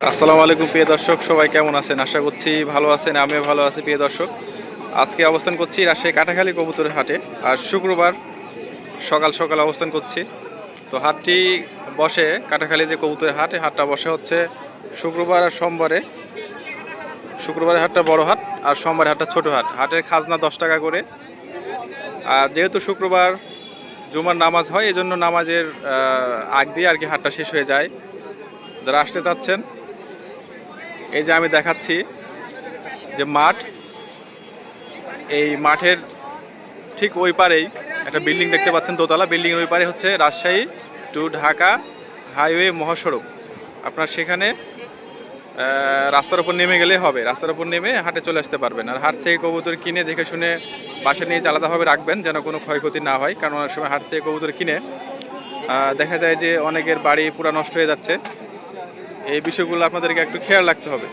আসসালামু আলাইকুম, প্রিয় দর্শক। সবাই কেমন আছেন? আশা করছি ভালো আছেন, আমিও ভালো আছি, প্রিয় দর্শক। আজকে অবস্থান করছি রাজশাহী কাটাখালী কবুতরের হাটে আর শুক্রবার সকাল সকাল অবস্থান করছি। তো হাটটি বসে কাটাখালী যে কবুতরের হাট হাটটা বসে হচ্ছে শুক্রবার আর সোমবারে। শুক্রবারের হাটটা বড় হাট আর সোমবারের হাটটা ছোট হাট। হাটের খাজনা দশ টাকা করে। আর যেহেতু শুক্রবার জুমার নামাজ হয় এই জন্য নামাজের আগ দিয়ে আর কি হাটটা শেষ হয়ে যায়। যারা আসতে চাচ্ছেন এই যে আমি দেখাচ্ছি যে মাঠ, এই মাঠের ঠিক ওই পারেই একটা বিল্ডিং দেখতে পাচ্ছেন দোতলা। বিল্ডিংয়ের ওই পারে হচ্ছে রাজশাহী টু ঢাকা হাইওয়ে মহাসড়ক। আপনার সেখানে রাস্তার উপর নেমে গেলে হবে। রাস্তার উপর নেমে হাটে চলে আসতে পারবেন। আর হাট থেকে কবুতর কিনে দেখে শুনে বাসা নিয়ে আলাদাভাবে রাখবেন যেন কোনো ক্ষয়ক্ষতি না হয়। কারণ অনেক সময় হাট থেকে কবুতর কিনে দেখা যায় যে অনেকের বাড়ি পুরা নষ্ট হয়ে যাচ্ছে। এই বিষয়গুলো আপনাদেরকে একটু খেয়াল রাখতে হবে।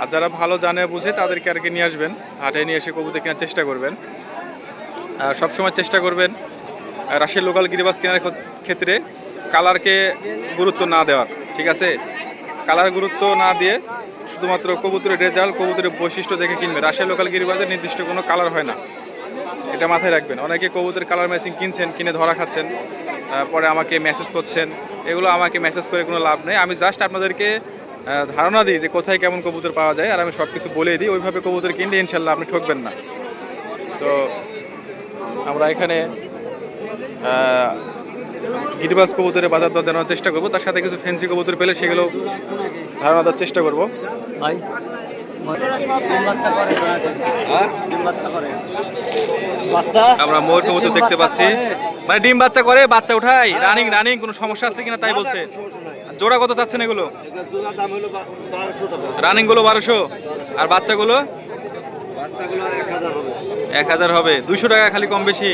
আর যারা ভালো জানে বুঝে তাদেরকে আর কি নিয়ে আসবেন, হাটে নিয়ে এসে কবুতর কেনার চেষ্টা করবেন। আর সবসময় চেষ্টা করবেন, রাশিয়ার লোকাল গিরিবাস কেনার ক্ষেত্রে কালারকে গুরুত্ব না দেওয়ার, ঠিক আছে? কালার গুরুত্ব না দিয়ে শুধুমাত্র কবুতরের রেজাল্ট, কবুতরের বৈশিষ্ট্য দেখে কিনবে রাশিয়ার লোকাল গিরিবাজের নির্দিষ্ট কোনো কালার হয় না। এটা মাথায় রাখবেন। অনেকে কবুতরের কালার ম্যাচিং কিনছেন কিনে ধরা খাচ্ছেন পরে আমাকে মেসেজ করছেন। এগুলো আমাকে মেসেজ করে কোনো লাভ নেই। আমি জাস্ট আপনাদেরকে ধারণা দিই যে কোথায় কেমন কবুতর পাওয়া যায় আর আমি সব কিছু বলে দিই। ওইভাবে কবুতর কিনলে ইনশাল্লাহ আপনি ঠকবেন না। তো আমরা এখানে আহ, গিরিবাজ কবুতরের বাজার দর জানার চেষ্টা করব। তার সাথে কিছু ফেন্সি কবুতর পেলে সেগুলো ধারণা দেওয়ার চেষ্টা করব। ভাই ডিম বাচ্চা করে ডিম বাচ্চা করে আমরা মোর কবুতর দেখতে পাচ্ছি। মানে ডিম বাচ্চা করে বাচ্চা উঠাই। রানিং রানিং কোনো সমস্যা আছে কিনা তাই বলছে। জোড়া কত চাচ্ছেন এগুলো? রানিংগুলো বারোশো। আর বাচ্চাগুলো? এক হাজার হবে। দুইশো টাকা খালি কম বেশি।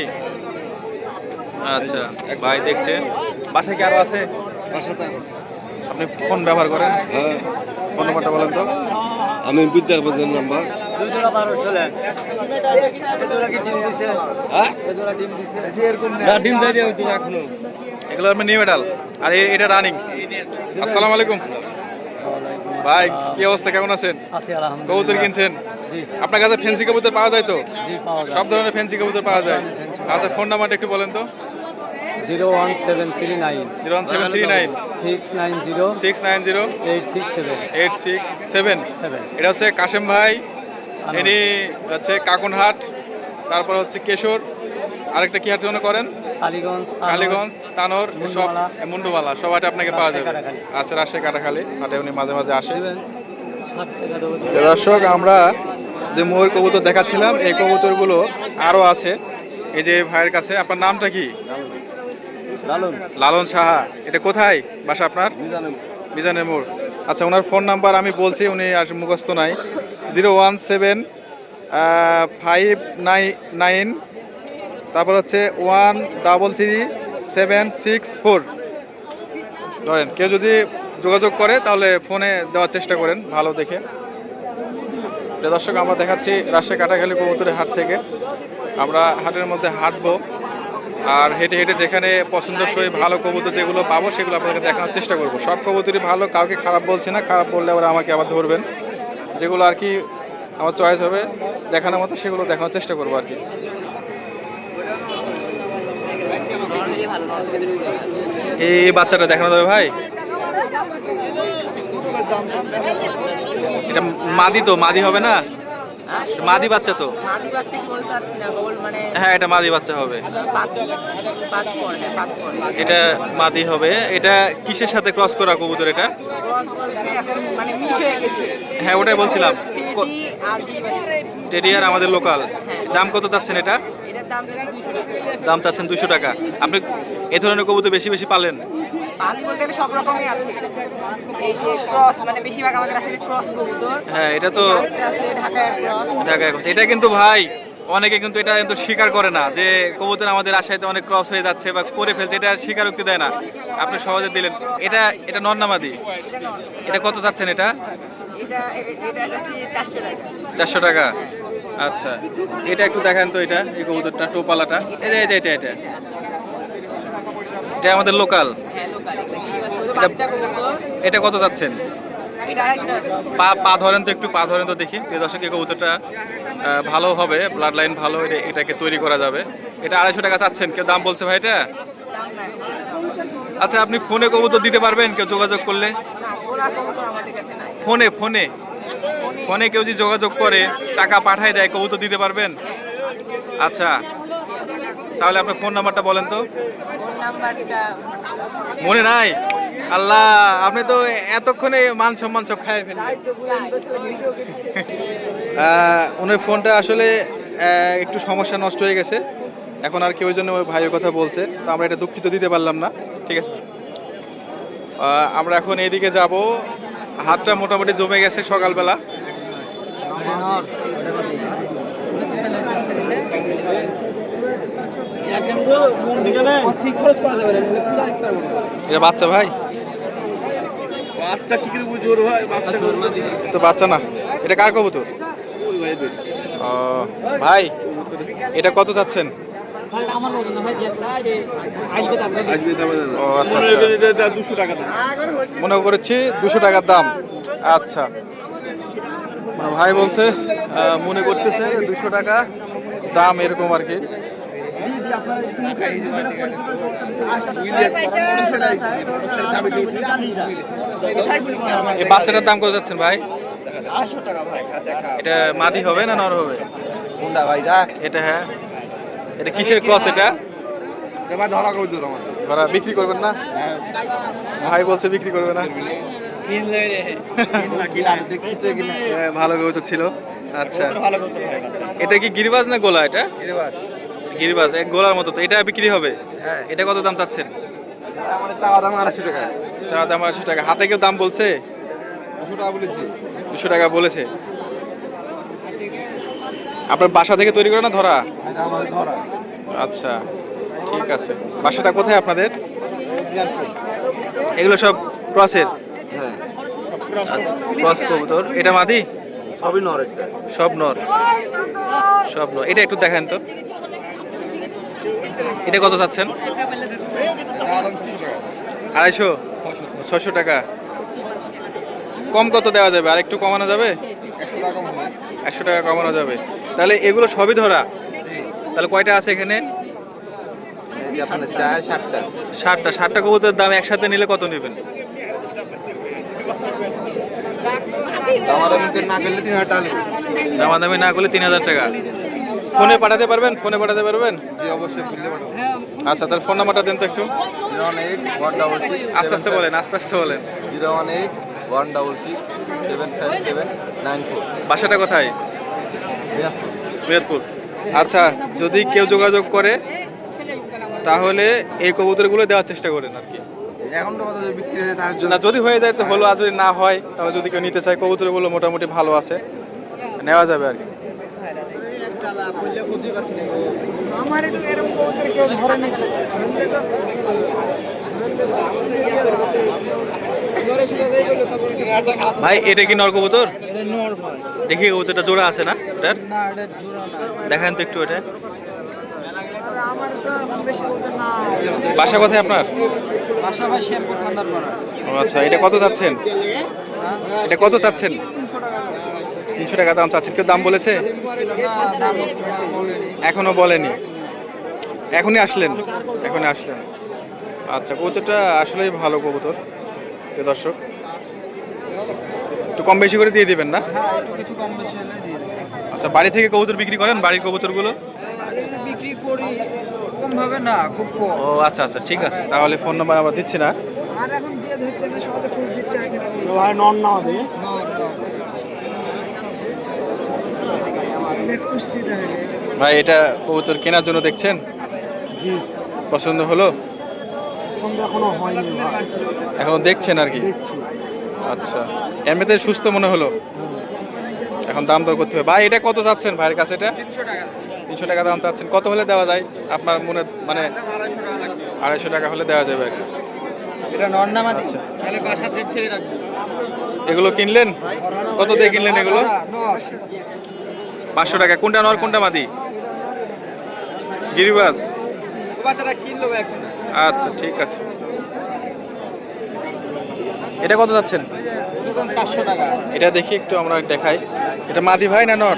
আচ্ছা ভাই দেখছেন। বাসায় কি আরও আছে। আপনি ফোন ব্যবহার করেন? হ্যাঁ। ফোন নাম্বারটা বলেন তো। আমি নাম্বার। কি ডিম দিছে? হ্যাঁ? এখনও। এগুলো নিউ মেডাল আর এটা রানিং আসসালামু আলাইকুম। ভাই কি অবস্থা? কেমন আছেন? আছি কবুতর কিনছেন? আপনার কাছে ফেন্সি কবুতর পাওয়া যায় তো? জি পাওয়া যায়। সব ধরনের ফেন্সি কবুতর পাওয়া যায়। আচ্ছা ফোন নাম্বারটা একটু বলেন তো। Zero one seven three nine zero one seven three nine six nine zero six nine zero eight six seven eight six seven seven এটা হচ্ছে কাশেম ভাই ইনি হচ্ছে কাকুনহাট তারপর হচ্ছে কেশর আরেকটা কি হাট যেন করেন? কালীগঞ্জ কালীগঞ্জ তানোর সব মুন্ডুমালা। মুন্ডুমালা সব হাটে আপনাকে পাওয়া যাবে। আচ্ছা রাজশাহী কাটাখালী হাটে উনি মাঝে মাঝে আসে দর্শক আমরা যে ময়ূর কবুতর দেখাচ্ছিলাম এই কবুতরগুলো আরও আছে। এই যে ভাইয়ের কাছে আপনার নামটা কি? লালন। লালন সাহা। এটা কোথায়? বাসা আপনার? মিজানের। মোড়। আচ্ছা ওনার ফোন নাম্বার আমি বলছি উনি আর মুখস্থ নাই। Zero one seven five nine nine তারপর হচ্ছে one double three seven six four. ধরেন কেউ যদি যোগাযোগ করে তাহলে ফোনে দেওয়ার চেষ্টা করেন ভালো দেখে। দর্শক আমরা দেখাচ্ছি রাজশাহী কাটাখালী কবুতরের হাট থেকে। আমরা হাটের মধ্যে হাঁটবো। আর হেঁটে হেঁটে যেখানে পছন্দসই ভালো কবুতর যেগুলো পাবো, সেগুলো আপনাদেরকে দেখানোর চেষ্টা করব। সব কবুতরই ভালো, কাউকে খারাপ বলছে না, খারাপ বললে ওরা আমাকে আবার ধরবেন। যেগুলো আর কি আমার চয়েস হবে, দেখানোর মতো সেগুলো দেখানোর চেষ্টা করব আর কি। এই বাচ্চাটা দেখানো যাবে ভাই? এটা মাদি তো, মাদি হবে না? মাদি বাচ্চা তো? মাদি বাচ্চা কি বলতে পারছি না গোল মানে হ্যাঁ এটা মাদি বাচ্চা হবে। পাঁচ পাঁচ পড়ে হ্যাঁ পাঁচ পড়ে এটা মাদি হবে। এটা কিসের সাথে ক্রস করা কবুতর এটা? মানে মিশ হয়ে গেছে। হ্যাঁ ওটাই বলছিলাম। টেডি আর আমাদের লোকাল দাম কত চাচ্ছেন এটা? দাম চাচ্ছেন দুশো টাকা। আপনি এ ধরনের কবুতর বেশি বেশি পালেন? পালি বলতে গেলে সব রকমই আছে। এই যে ক্রস মানে বেশিরভাগ আমাদের আসলে ক্রস কবুতর। হ্যাঁ এটা তো ঢাকায় ক্রস ঢাকায় করছে। এটা কিন্তু ভাই অনেকে কিন্তু এটা কিন্তু স্বীকার করে না যে কবুতর আমাদের আশাইতে অনেক ক্রস হয়ে যাচ্ছে বা করে ফেলছে এটা স্বীকারোক্তি দেয় না। আপনি সহজে দিলেন। এটা এটা নন্নামাদি। এটা এটা কত চাচ্ছেন এটা? এটা এটা চারশো টাকা। আচ্ছা। এটা একটু দেখান তো এটা এই কবুতরটা টোপালাটা। যে এটা এটা এটা। এটা আমাদের লোকাল হ্যাঁ লোকাল এটা- এটা কত যাচ্ছেন এটা টাকা পা পা ধরেন তো, একটু পা ধরেন তো দেখি। যে দর্শক, এই কবুতরটা ভালো হবে ব্লাড লাইন ভালো, এটা- এটাকে তৈরি করা যাবে। এটা আড়াইশো টাকা চাচ্ছেন, কেউ দাম বলছে ভাই এটা? আচ্ছা আপনি ফোনে কবুতর দিতে পারবেন, কেউ যোগাযোগ করলে? ফোনে ফোনে। ফোনে কেউ যদি যোগাযোগ করে, টাকা পাঠায় দেয়, কবুতর দিতে পারবেন? আচ্ছা। তাহলে আপনার ফোন নাম্বারটা বলেন তো। মনে নাই? আল্লাহ আপনি তো এতক্ষণে মান সম্মান সব খাই ফেললেন। আহ, ওনার ফোনটা আসলে একটু সমস্যা নষ্ট হয়ে গেছে। এখন আর কেউ জন্য ওই ভাইয়ের কথা বলছে। তো আমরা এটা দুঃখিত দিতে পারলাম না। ঠিক আছে। আমরা এখন এইদিকে যাব। হাতটা মোটামুটি জমে গেছে সকালবেলা। এটা বাচ্চা ভাই? বাচ্চা কি করে বুঝব রে ভাই? বাচ্চা তো বাচ্চা না। এটা কার কবুতর? ও, ভাই এটা কত চাচ্ছেন? আসবে দাম ও আচ্ছা আচ্ছা। দুশো টাকা মনে করেছি দুশো টাকার দাম। আচ্ছা। মানে ভাই বলছে মনে করতেছে দুশো টাকা দাম এরকম আর কি। বাচ্চাটার দাম কত যাচ্ছেন ভাই? এটা মাদি হবে না নর হবে? কোনটা ভাই দেখ এটা হ্যাঁ। এটা কিসের ক্রস এটা? এবার ধরা কই দূর আমাদের? ওরা বিক্রি করবেন না? ভাই বলছে বিক্রি করবে না। হ্যাঁ, ভালো ছিল। আচ্ছা। এটা কি গিরিবাজ না গোলা এটা? এর বাদ গিরিবাজ এক গোলার মতো তো এটা বিক্রি হবে? হ্যাঁ। এটা কত দাম চাচ্ছেন? চাওয়া দাম আড়াইশো টাকা। চা দাম আড়াইশো টাকা। হাতে কেউ দাম বলছে? দুশো টাকা বলেছি। দুশো টাকা বলেছে। আপনার বাসা থেকে তৈরি করে না ধরা? ধরা। আচ্ছা ঠিক আছে। বাসাটা কোথায় আপনাদের? এগুলো সব ক্রসের? হ্যাঁ। আচ্ছা ক্রস কবুতর। এটা মাদি? সবই নর সব নর। সব নর। এটা একটু দেখেন তো। এটা কত চাচ্ছেন? আড়াইশো? ছশো টাকা। কম কত দেওয়া যাবে? আর একটু কমানো যাবে? একশো টাকা কমানো যাবে। তাহলে এগুলো সবই ধরা? তাহলে কয়টা আছে এখানে? ষাটটা। ষাটটা কবুতরের দাম একসাথে নিলে কত নেবেন? দামাদামি না করলে তিন হাজার টাকা। ফোনে পাঠাতে পারবেন? ফোনে পাঠাতে পারবেন? জি অবশ্যই আচ্ছা তাহলে ফোন নাম্বারটা দেন তো একটু। Zero one eight one double six আস্তে আস্তে বলেন আস্তে আস্তে বলেন। Zero one eight one double six seven five seven nine four. বাসাটা কোথায়? মেহেরপুর। আচ্ছা যদি কেউ যোগাযোগ করে তাহলে এই কবুতরগুলো দেওয়ার চেষ্টা করেন আর কি। এখন তো আমাদের বিক্রি হয়ে তার না যদি হয়ে যায় তো হলো আর যদি না হয় তাহলে যদি কেউ নিতে চায় কবুতরগুলো মোটামুটি ভালো আছে নেওয়া যাবে আর কি। আমার একটু এরকম কবুতর কেউ ধরে। ভাই এটা কি নর কবুতর দেখি কবুতরটা জোড়া আছে না এটার? দেখেন তো একটু এটা। বাসা কোথায় আপনার? আচ্ছা এটা কত চাচ্ছেন? এটা কত চাচ্ছেন? তিনশো টাকা দাম চাচ্ছেন। কেউ দাম বলেছে? এখনও বলেনি। এখনই আসলেন? এখনই আসলেন। আচ্ছা কবুতরটা আসলেই ভালো কবুতর দর্শক। একটু কম বেশি করে দিয়ে দিবেন না? হ্যাঁ কিছু কম বেশি হলে দিয়ে আচ্ছা বাড়ি থেকে কবুতর বিক্রি করেন বাড়ির কবুতরগুলো? বিক্রি করি কম ভাবে না খুব কম ও আচ্ছা আচ্ছা ঠিক আছে। তাহলে ফোন নাম্বার আমরা দিচ্ছি না। আর এখন যে ধরতে হবে সবাই খোঁজ দিচ্ছে নন না হবে খুঁজছি তাহলে ভাই এটা কবুতর কেনার জন্য দেখছেন? জি। পছন্দ হলো? পছন্দ এখনও হয়নি এখনও দেখছেন আর কি? আচ্ছা। এমনিতে সুস্থ মনে হলো? এখন দাম দর করতে হবে। ভাই এটা কত চাচ্ছেন ভাইয়ের কাছে এটা? তিনশো টাকা। দাম চাচ্ছেন। কত হলে দেওয়া যায়? আপনার মনে মানে আড়াইশো টাকা হলে দেওয়া যাবে আর কি। এটা আচ্ছা। তাহলে বাসাতে ফেলে রাখব। এগুলো কিনলেন? কত দিয়ে কিনলেন এগুলো? পাঁচশো টাকা। কোনটা নর কোনটা মাদি? গিরিবাস। আচ্ছা ঠিক আছে। এটা কত যাচ্ছেন? এটা দেখি একটু আমরা দেখাই। এটা মাদি ভাই না নর?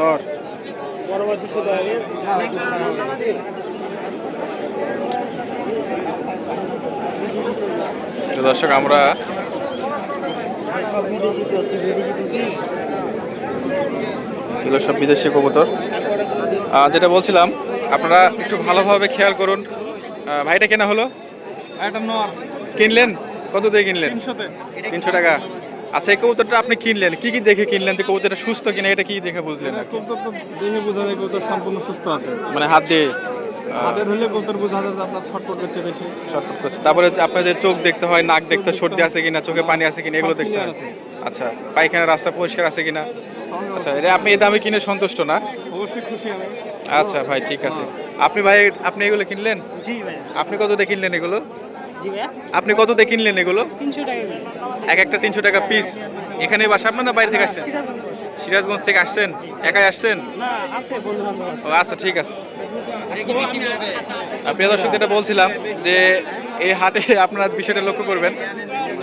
নর। তো দর্শক আমরা সব বিদেশি তো তুই বিদেশি বুঝিস এগুলো সব বিদেশি কবুতর। যেটা বলছিলাম আপনারা একটু ভালোভাবে খেয়াল করুন। ভাইটা কেনা হলো? কিনলেন? কত দিয়ে কিনলেন? তিনশো টাকা। আচ্ছা এই কবুতরটা আপনি কিনলেন? কি কি দেখে কিনলেন? তো কবুতরটা সুস্থ কিনা এটা কি দেখে বুঝলেন? কবুতর তো দেখে বোঝা যায় কবুতর সম্পূর্ণ সুস্থ আছে। মানে হাত দিয়ে? হাতে ধরলে কবুতর বোঝা যায় যে আপনার ছটপট করছে বেশি। শর্টকাট করছে। তারপরে হচ্ছে আপনাদের চোখ দেখতে হয় নাক দেখতে সর্দি আছে কিনা চোখে পানি আছে কিনা এগুলো দেখতে হয়। আচ্ছা পায়খানা রাস্তা পরিষ্কার আছে কিনা? আচ্ছা এটা আপনি এই দামে কিনে সন্তুষ্ট না? অবশ্যই খুশি আমি। আচ্ছা ভাই ঠিক আছে। আপনি ভাই আপনি এগুলো কিনলেন? জি ভাই। আপনি কত দিয়ে কিনলেন এগুলো? জি ভাই। আপনি কত দিয়ে কিনলেন এগুলো? তিনশো টাকা এক একটা তিনশো টাকা পিস এখানে বাসা আপনার না বাইরে থেকে আসছেন? সিরাজগঞ্জ থেকে। আসছেন? একাই আসছেন? না আছে বন্ধু বান্ধব আচ্ছা ঠিক আছে। প্রিয় দর্শক, যেটা বলছিলাম যে এই হাটে আপনারা বিষয়টা লক্ষ্য করবেন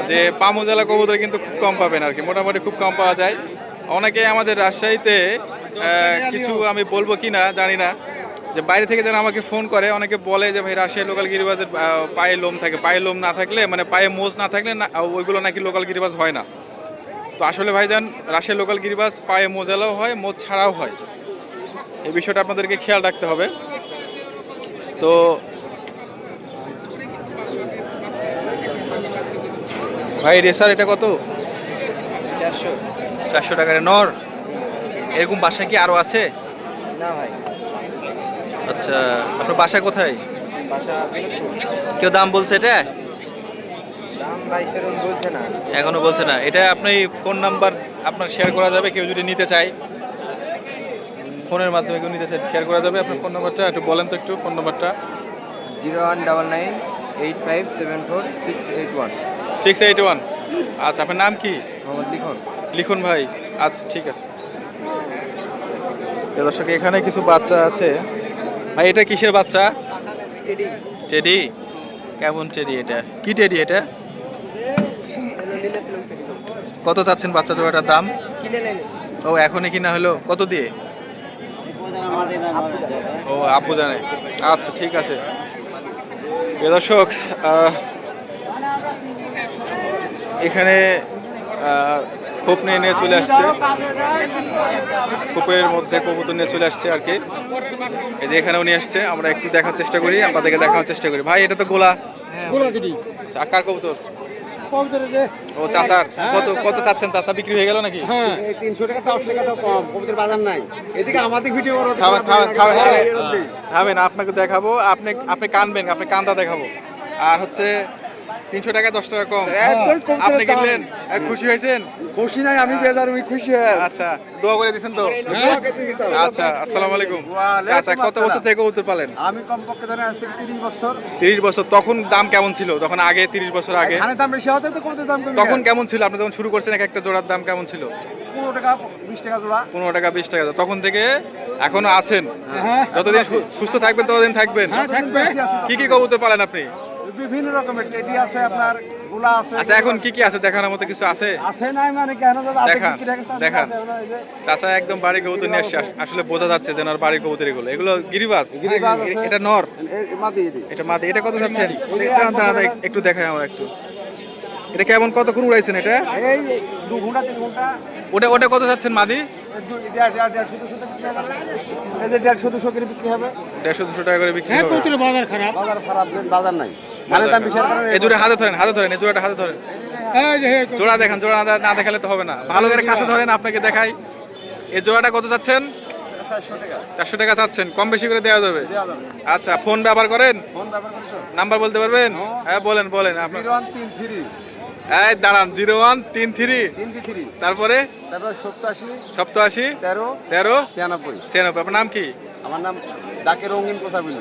যে পামোজালা কবুতর কিন্তু খুব কম পাবেন আর কি, মোটামুটি খুব কম পাওয়া যায়। অনেকে আমাদের রাজশাহীতে কিছু আমি বলব কি না জানি না, যে বাইরে থেকে যারা আমাকে ফোন করে, অনেকে বলে যে ভাই রাজশাহী লোকাল গিরিবাজের পায়ে লোম থাকে, পায়ে লোম না থাকলে মানে পায়ে মোজ না থাকলে না ওইগুলো নাকি লোকাল গিরিবাজ হয় না। তো আসলে ভাইজান, রাজশাহী লোকাল গিরিবাজ পায়ে মোজালাও হয়, মোজ ছাড়াও হয়। এই বিষয়টা আপনাদেরকে খেয়াল রাখতে হবে। তো ভাই রেসার এটা কত? চারশো। চারশো টাকার। নর এরকম বাসা কি আরও আছে? না ভাই। আচ্ছা আপনার বাসা কোথায়? কেউ দাম বলছে এটা? এখনও বলছে না। এটা আপনি ফোন নাম্বার আপনার শেয়ার করা যাবে কেউ যদি নিতে চায়। ফোনের মাধ্যমে কেউ নিতে চায় শেয়ার করা যাবে। আপনার ফোন নাম্বারটা একটু বলেন তো একটু ফোন নাম্বারটা zero one double nine eight five seven four six eight one. Six eight one. আচ্ছা আপনার নাম কি? মোহাম্মদ লিখন। লিখুন ভাই। আচ্ছা ঠিক আছে। দর্শক এখানে কিছু বাচ্চা আছে। ভাই এটা কিসের বাচ্চা? টেডি। কেমন টেডি এটা? কি টেডি এটা? কত চাচ্ছেন বাচ্চা জোড়াটার দাম? ও এখনই কিনা হলো? কত দিয়ে? ও আপু জানে। আচ্ছা ঠিক আছে। দর্শক এখানে আহ, খোপ নিয়ে নিয়ে চলে আসছে। খোপের মধ্যে কবুতর নিয়ে চলে আসছে আর কি। এই যে এখানেও নিয়ে আসছে। আমরা একটু দেখার চেষ্টা করি আপনাদেরকে দেখানোর চেষ্টা করি। ভাই এটা তো গোলা। গোলাগিরি চাকার কবুতর ধরে যে ও চাচার কত কত চাচ্ছেন চাষা? বিক্রি হয়ে গেল নাকি? হ্যাঁ তিনশো টাকা টাকা তো কম। কবিদের বাজার নাই। এদিকে আমাদের ভিডিও থামেন। থামেন আপনাকে দেখাবো। আপনি আপনি কানবেন আপনি কান্দা দেখাবো। আর হচ্ছে তিনশো টাকা দশ টাকা কম। আপনি কিনলেন? খুশি হয়েছেন? খুশি নাই আমি আমি খুশি আচ্ছা দোয়া করে দিয়েছেন তো? আচ্ছা আসসালামু আলাইকুম। আচ্ছা কত বছর থেকে উত্তর পালেন? আমি কমপক্ষে ধরে আজ থেকে তিরিশ বছর। তিরিশ বছর তখন দাম কেমন ছিল? তখন আগে তিরিশ বছর আগে? দাম বেশি হতে তো কত দাম তখন কেমন ছিল? আপনি যখন শুরু করছেন এক একটা জোড়ার দাম কেমন ছিল? পনেরো টাকা বিশ টাকা জোড়া। পনেরো টাকা বিশ টাকা তখন থেকে এখনও আছেন। হ্যাঁ। যতদিন সুস্থ থাকবেন ততদিন থাকবেন। হ্যাঁ থাকবে কি কি কবুতর পালেন আপনি? বিভিন্ন রকমের টেডি আছে আপনারগুলা আছে। আচ্ছা এখন কি কি আছে? দেখানোর মতো কিছু আছে? আছে নাই মানে কেন দাদা আছে দেখান, তার দেখান। যে চাচা একদম বাড়ি কবুতর নিয়ে আসছে। আসলে বোঝা যাচ্ছে যে ওনার বাড়ি কবুতর এগুলো। এগুলো গিরিবাস গিরিবাজ আছে। এটা নর? এটা মাদি। এটা কত যাচ্ছেন বছরের- একটু দেখাই আমরা একটু। এটা কেমন? কতক্ষণ উড়াইছেন এটা? এই এই দু ঘণ্টা তিন ঘণ্টা। ওটা ওটা কত যাচ্ছেন মাদি? দুশো দেড়শো দুশো করে বিক্রি হবে। দেড়শো দুশো টাকা করে বিক্রি হ্যাঁ, হবে। বাজার খারাপ। বাজার খারাপ বাজার নাই। মানে দাম বিশাল করে এই জোড়া হাতে ধরেন হাতে ধরেন এই জোড়াটা হাতে ধরেন। জোড়া দেখান জোড়া না দেখালে তো হবে না। ভালো করে কাছে ধরেন আপনাকে দেখাই। এই জোড়াটা কত চাচ্ছেন? চারশো টাকা চাচ্ছেন কম বেশি করে দেওয়া যাবে। আচ্ছা ফোন ব্যবহার করেন? নাম্বার বলতে পারবেন? হ্যাঁ বলেন বলেন আপনার এই দাঁড়ান জিরো ওয়ান তিন থ্রি। তারপরে? তারপর সপ্তাশি সপ্তাশি তেরো তেরো ছিয়ানব্বই। ছিয়ানব্বই। আপনার নাম কি? আমার নাম ডাকে রঙিন পোষা বলি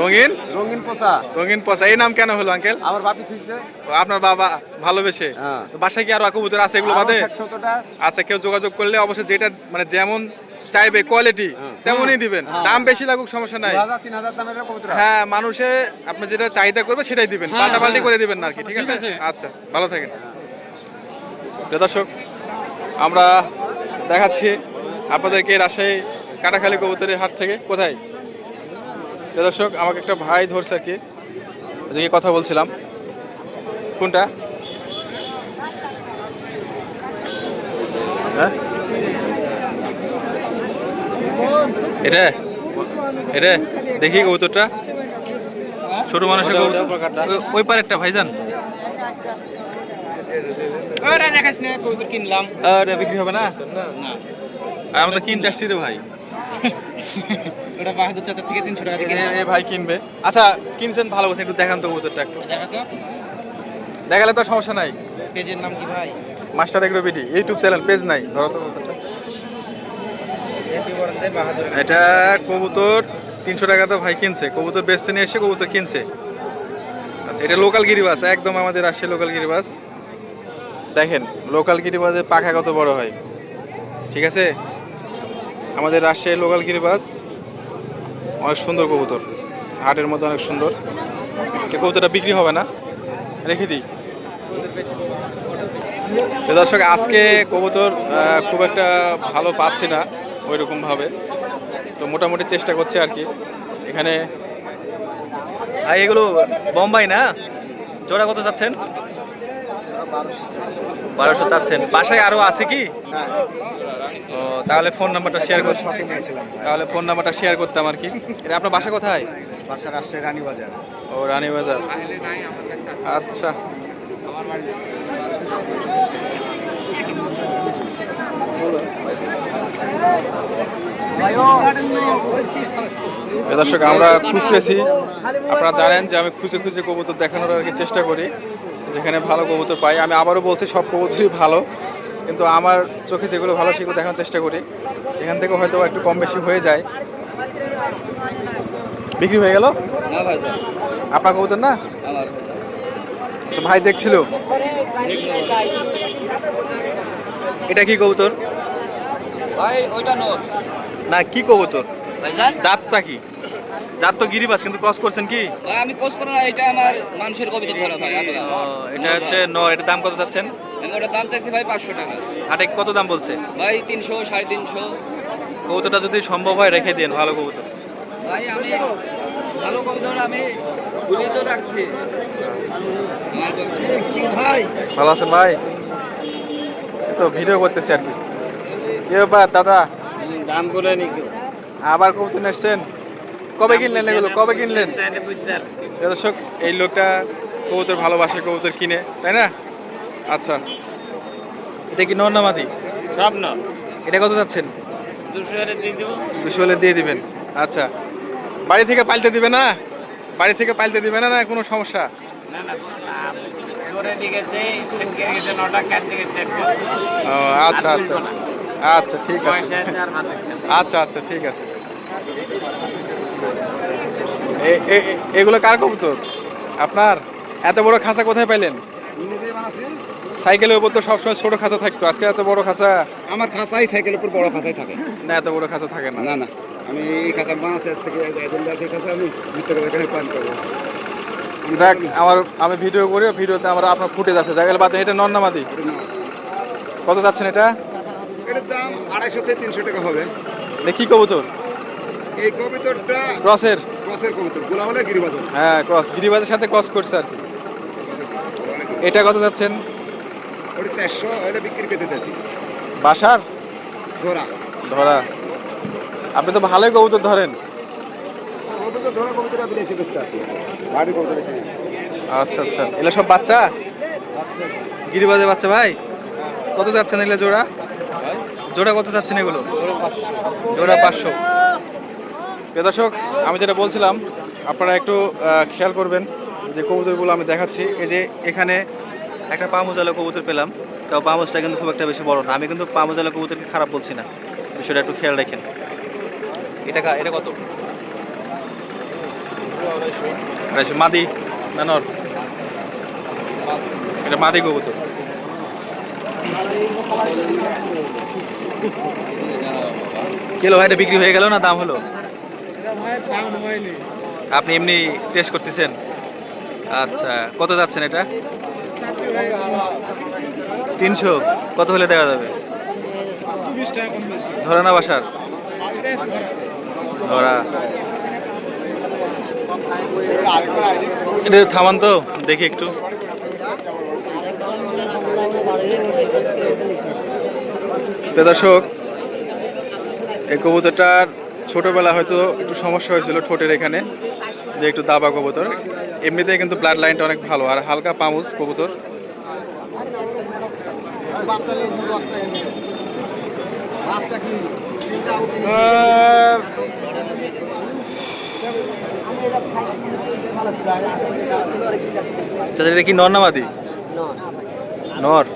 রঙিন? রঙিন পোষা। রঙিন পয়সা এই নাম কেন হলো আঙ্কেল? আমার বাপি থুইছে। আপনার বাবা ভালোবেসে। হ্যাঁ। বাসায় কি আরও কবুতর আছে এগুলো বাদে? আচ্ছা কেউ যোগাযোগ করলে অবশ্যই যেটা মানে যেমন চাইবে কোয়ালিটি হ্যাঁ। তেমনই দিবেন। হ্যাঁ। দাম বেশি লাগুক সমস্যা নাই। হ্যাঁ মানুষে আপনি যেটা চাহিদা করবে সেটাই দিবেন। হ্যাঁ, পাল্টাপাল্টি। করে দিবেন না আর কি ঠিক আছে। আচ্ছা ভালো থাকেন। দর্শক আমরা দেখাচ্ছি আপনাদেরকে রাজশাহী কাটাখালী কবুতরের হাট থেকে। কোথায়? দর্শক আমাকে একটা ভাই ধরছে আর কি। ওদিকে কথা বলছিলাম। কোনটা? হ্যাঁ? এটা এটা দেখি কবুতরটা। ছোট মানুষের কবুতর। ওই- ওই পারেরটা ভাইজান। ওরা দেখাস না কবুতর কিনলাম। আরে বিক্রি হবে না? আমরা কিনতে আসছি রে ভাই। ওটা বাহাদুর চাচার থেকে তিনশো টাকা দিয়ে এ- এ ভাই কিনবে। আচ্ছা কিনছেন ভালো বলছেন একটু দেখান তো কবুতরটা একটু। দেখা তো। দেখালে তো সমস্যা নাই। পেজের নাম কি ভাই? Master agro BD YouTube channel page নাই ধরো তো কবুতরটা। এটা কবুতর তিনশো টাকা তো ভাই কিনছে। কবুতর বেচতে নিয়ে এসে কবুতর কিনছে। আচ্ছা এটা লোকাল গিরিবাস একদম আমাদের আসছে লোকাল গিরিবাস। দেখেন লোকাল গিরিবাসের পাখা কত বড় হয়। ঠিক আছে? আমাদের রাজশাহী লোকাল গিরিবাস অনেক সুন্দর কবুতর। হাটের মধ্যে অনেক সুন্দর। কবুতরটা বিক্রি হবে না? রেখে দিই। দর্শক আজকে কবুতর খুব একটা ভালো পাচ্ছি না। ওইরকম ভাবে তো মোটামুটি চেষ্টা করছি আর কি। এখানে আর এগুলো বোম্বাই না? জোড়া কত যাচ্ছেন বারোশো চাচ্ছেন। বাসায় আরও আছে কি? ও তাহলে ফোন নাম্বারটা শেয়ার করতে তাহলে ফোন নাম্বারটা শেয়ার করতাম আর কি। এটা আপনার বাসা কোথায়? বাসা রাজশাহী রানীবাজার। ও রানীবাজার। আচ্ছা। এ দর্শক আমরা খুঁজতেছি। আপনারা জানেন যে আমি খুঁজে খুঁজে কবুতর দেখানোর আর কি চেষ্টা করি যেখানে ভালো কবুতর পাই। আমি আবারও বলছি সব কবুতরই ভালো কিন্তু আমার চোখে যেগুলো ভালো সেগুলো দেখানোর চেষ্টা করি। এখান থেকে হয়তো একটু কম বেশি হয়ে যায়। বিক্রি হয়ে গেল? আপনার কবুতর না? আচ্ছা, ভাই দেখছিল? এটা কি কবুতর? ভাই ওইটা নো না কি কবুতর ভাইজান? জাতটা কি? জাত তো গিরিবাস কিন্তু ক্রস করছেন কি? ভাই আমি কোর্স করে না এটা আমার মানুষের কবিতা ধরা ভাই আমি এটা হচ্ছে নর এটার দাম কত যাচ্ছেন আমি ওটার দাম চাইছি ভাই পাঁচশো টাকা। হাটে কত দাম বলছে? ভাই তিনশো সাড়ে তিনশো। কবুতরটা যদি সম্ভব হয় রেখে দিন ভালো কবুতর। ভাই আমি ভালো কবিতা আমি ভুলিয়ে তো রাখছি। ভাই। ভালো আছেন ভাই? তো ভিডিও করতেছি আর কি। ব্যাপার দাদা। দাম করে নাকি আবার কবুতর নিয়ে এসছেন কবে কিনলেন এগুলো? কবে কিনলেন? এ দর্শক এই লোকটা কবুতর ভালোবাসে কবুতর কিনে তাই না? আচ্ছা। এটা কি নর না মাদি? সব না এটা কত যাচ্ছেন? দুশো হাজার দিয়ে দেবো। দুশো হলে দিয়ে দিবেন। আচ্ছা। বাড়ি থেকে পাল্টে দিবে না? বাড়ি থেকে পাল্টে দিবে না না কোনো সমস্যা? না না জোরে নটা কাট আচ্ছা আচ্ছা। আচ্ছা ঠিক আছে। আচ্ছা আচ্ছা ঠিক আছে। এ- এ- এ- এগুলো কার কবুতর? আপনার? এত বড় খাঁচা কোথায় পাইলেন? সাইকেলের উপর তো সবসময় ছোট খাঁচা থাকতো। আজকে এত বড় খাঁচা। আমার খাঁচাই সাইকেলের উপর বড় খাঁচাই থাকে। না এত বড় খাঁচা থাকে না। না না। আমি এই খাঁচা বানাচ্ছি আজ থেকে এজেন্ডার খাঁচা আমি ভিতরে দেখাই পান করব। যাক আমার আমি ভিডিও করি ভিডিওতে আমার আপনার ফুটেজ আছে। জায়গায় বাদ এটা নন্নামাদি কত যাচ্ছেন এটা? এটার দাম আড়াইশো থেকে তিনশো টাকা হবে। এটা কি কবুতর? এই কবিতরটা ক্রসের? ক্রসের কবিতর গোলা হলে গিরিবাজন হ্যাঁ ক্রস। গিরিবাজের সাথে ক্রস করছে আর কি। এটা কত যাচ্ছেন? ওটা চারশো ওটা বিক্রি করতে চাইছি। বাসার? ধরা। ধরা। আপনি তো ভালোই কবুতর ধরেন। কবিতর ধরা কবিতর আপনি এসে বেচতে আসি বাড়ি কবিতর এসে আচ্ছা আচ্ছা। এগুলো সব বাচ্চা। গিরিবাজের বাচ্চা ভাই? কত যাচ্ছেন এগুলো জোড়া? জোড়া কত যাচ্ছেন এগুলো? জোড়া পাঁচশো। দর্শক, আমি যেটা বলছিলাম, আপনারা একটু খেয়াল করবেন যে কবুতরগুলো আমি দেখাচ্ছি। এই যে এখানে একটা পামুজালা কবুতর পেলাম। তাও পামুজটা কিন্তু খুব একটা বেশি বড় না। আমি কিন্তু পামুজালা কবুতরকে খারাপ বলছি না। বিষয়টা একটু খেয়াল রাখেন। এটা এটা কত? মাদি? না, নর। এটা মাদি কবুতর। কিলো ভাই এটা বিক্রি হয়ে গেল না দাম হলো? আপনি এমনি টেস্ট করতেছেন? আচ্ছা কত যাচ্ছেন এটা? তিনশো। কত হলে দেওয়া যাবে? ধরা না বাসার? ধরা। থামান তো, দেখি একটু। দর্শক, এই কবুতরটার ছোটবেলা হয়তো একটু সমস্যা হয়েছিল ঠোঁটের এখানে, যে একটু দাবা কবুতর। এমনিতেই কিন্তু ব্লাড লাইনটা অনেক ভালো, আর হালকা পামুস কবুতর। এটা কি নর না মাদি নর।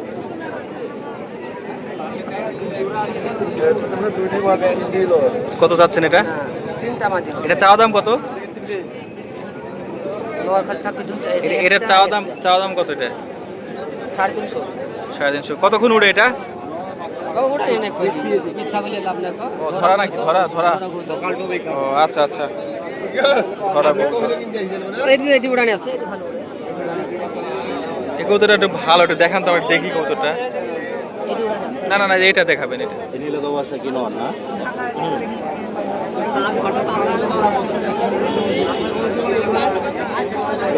কত যাচ্ছেন এটা? এটা চাওয়া দাম কত? এটা- এটার চাওয়া দাম চাওয়া দাম কত এটা? সাড়ে তিনশো। সাড়ে তিনশো। কতক্ষণ উড়ে এটা? ধরা নাকি? ধরা, ধরা? ও আচ্ছা আচ্ছা। ধরা। এটি উড়ানে আছে এই কবুতরটা একটু ভালো একটু দেখান তো আমার দেখি আছে না না না এটা দেখাবেন এটা। নীল দোবাসটা কি নন না?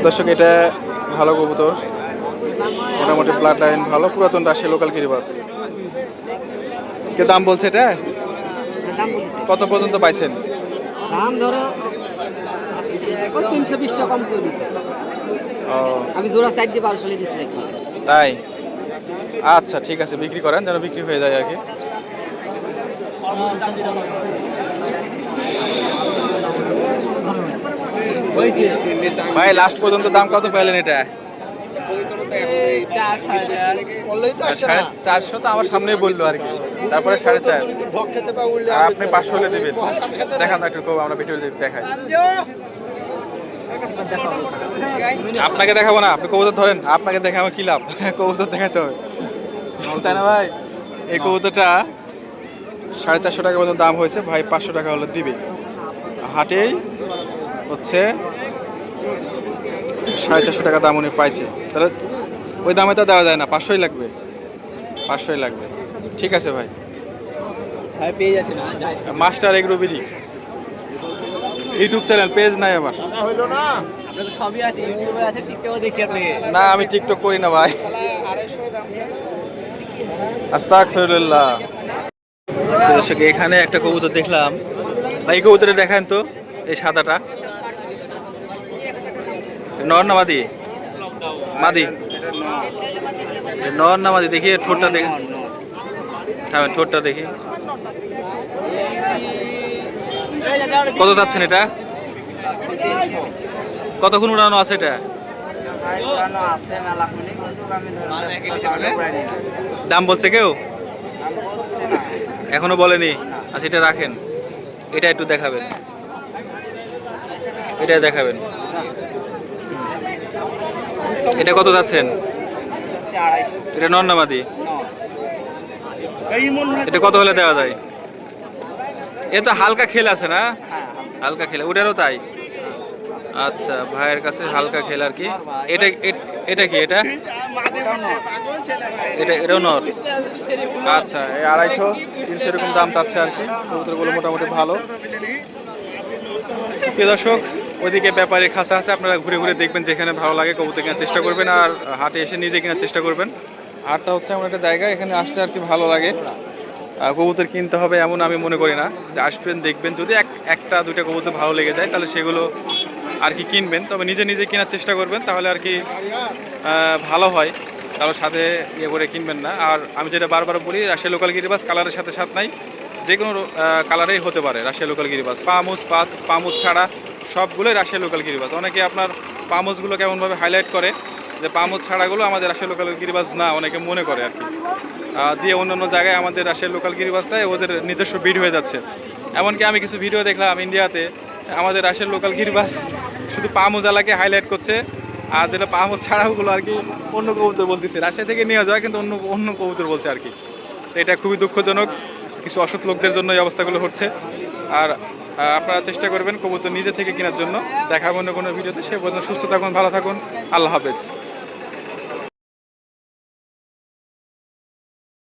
দর্শক এটা ভালো কবুতর। মোটামুটি ব্লাড লাইন ভালো পুরাতন রাশিয়া লোকাল কিরিবাস কে দাম বলছে এটা? কত পর্যন্ত পাইছেন? দাম ধরো তিনশো বিশ টাকা কম করে ও আমি জোড়া সাইড দিয়ে বারোশো দিতে চাই তাই? আচ্ছা ঠিক আছে, বিক্রি করেন, যেন বিক্রি হয়ে যায় আর কি। ভাই লাস্ট পর্যন্ত দাম কত পাইলেন এটা? চারশো তো আমার সামনেই বলল আর কি। তারপরে সাড়ে চার। আপনি পাঁচশো হলে দেবেন। দেখান একটু, আমরা ভিডিও দেখাই। আপনাকে দেখাবো না আপনি কবুতর ধরেন আপনাকে দেখে আমার কি লাভ? কবুতর দেখাতে হবে। তাই না ভাই? এই কবুতরটা সাড়ে চারশো টাকা পর্যন্ত দাম হয়েছে ভাই পাঁচশো টাকা হলে দিবে। হাটেই হচ্ছে সাড়ে চারশো টাকা দাম উনি পাইছে। তাহলে ওই দামে তো দেওয়া যায় না পাঁচশোই লাগবে। পাঁচশোই লাগবে। ঠিক আছে ভাই। পেয়ে যাচ্ছে master agro BD. YouTube channel page নাই আমার। আপনার তো সবই আছে ইউটিউবে আছে টিকটকে দেখি আপনি। না আমি টিকটক করি না ভাই। আস্তাগফিরুল্লাহ। দর্শক এখানে একটা কবুতর দেখলাম। ভাই এই কবুতরে দেখেন তো এই সাদাটা। নর না মাদি? মাদি? নর না মাদি? দেখি ঠোঁটটা দেখি। হ্যাঁ ঠোঁটটা দেখি। কত যাচ্ছেন এটা? কতক্ষণ উড়ানো আছে এটা? দাম বলছে কেউ? এখনও বলেনি। আচ্ছা এটা রাখেন। এটা একটু দেখাবেন। এটা দেখাবেন। এটা কত যাচ্ছেন? এটা নন্নামাদি এটা কত হলে দেওয়া যায়? এ তো হালকা খেল আছে না? হ্যাঁ হালকা খেলে ওটারও তাই? আচ্ছা ভাইয়ের কাছে হালকা খেল আর কি। এটা এটা কি এটা? এটা এটাও নর। আচ্ছা এই আড়াইশো তিনশো এরকম দাম চাচ্ছে আর কি। কবুতরগুলো মোটামুটি ভালো। প্রিয় দর্শক ওইদিকে ব্যাপারে খাসা আছে আপনারা ঘুরে ঘুরে দেখবেন যেখানে ভালো লাগে কবুতর কেনার চেষ্টা করবেন আর হাটে এসে নিজে কেনার চেষ্টা করবেন। হাটটা হচ্ছে এমন একটা জায়গা এখানে আসলে আর কি ভালো লাগে। কবুতর কিনতে হবে এমন আমি মনে করি না। যে আসবেন, দেখবেন, যদি এক, একটা, দুইটা কবুতর ভালো লেগে যায়, তাহলে সেগুলো আর কি কিনবেন। তবে নিজে নিজে কেনার চেষ্টা করবেন, তাহলে আর কি ভালো হয়। কারোর সাথে ইয়ে করে কিনবেন না। আর আমি যেটা বারবার বলি, রাশিয়া লোকাল গিরিবাস কালারের সাথে সাথ নাই, যে কোনো কালারেই হতে পারে রাশিয়া লোকাল গিরিবাস। পামুস, পাত, পামুস ছাড়া সবগুলোই রাশিয়া লোকাল গিরিবাস। অনেকে আপনার পামুসগুলো কেমনভাবে হাইলাইট করে যে পামুস ছাড়াগুলো আমাদের রাশিয়া লোকাল গিরিবাস না, অনেকে মনে করে আর কি। দিয়ে অন্য অন্য জায়গায় আমাদের রাশিয়ার লোকাল গিরিবাসটায় ওদের নিজস্ব ভিড় হয়ে যাচ্ছে। এমনকি আমি কিছু ভিডিও দেখলাম ইন্ডিয়াতে আমাদের রাশিয়ার লোকাল গিরিবাস শুধু পা মোজালাকে হাইলাইট করছে, আর যেটা পা মোজ ছাড়াওগুলো আর কি অন্য কবুতর বলতেছে। রাশিয়া থেকে নিয়ে যাওয়া কিন্তু অন্য অন্য কবুতর বলছে আর কি। তো এটা খুবই দুঃখজনক, কিছু অসৎ লোকদের জন্য এই অবস্থাগুলো হচ্ছে। আর আপনারা চেষ্টা করবেন কবুতর নিজে থেকে কেনার জন্য। দেখাবো অন্য কোনো ভিডিওতে সে পর্যন্ত সুস্থ থাকুন, ভালো থাকুন। আল্লাহ হাফেজ।